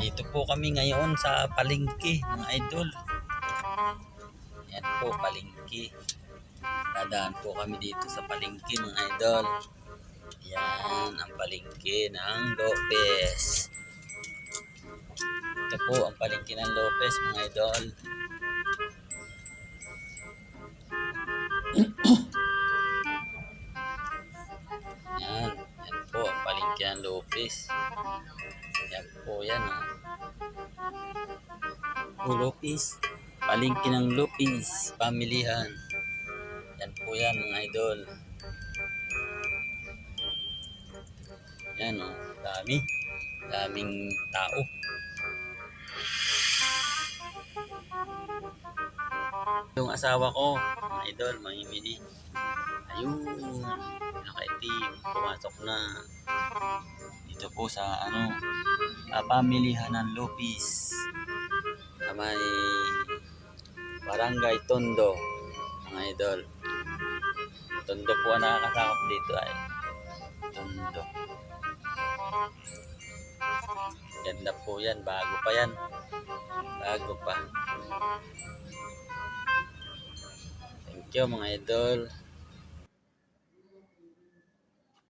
Dito po kami ngayon sa palengke, mga idol. Yan po, palengke. Dadaan po kami dito sa palengke, mga idol. Yan, ang palengke ng Lopez. Ito po ang palengke ng Lopez, mga idol. Yan, yan po ang palengke ng Lopez. Yan po yan. Oh. Oh, Lopez. Palengke ng Lopez. Pamilihan. Yan po yan mga idol. Yan oh. Dami. Daming tao. Yung asawa ko, mga idol, mamimili. Ayun, nakaitim, pumasok na. Dito po sa ano, uh, pamilihan ng Lopez. Sa may Barangay Tondo, mga idol. Tondo po ang nakakasakop dito ay. Tondo. Ganda po yan, bago pa yan. Bago pa. Thank you mga idol.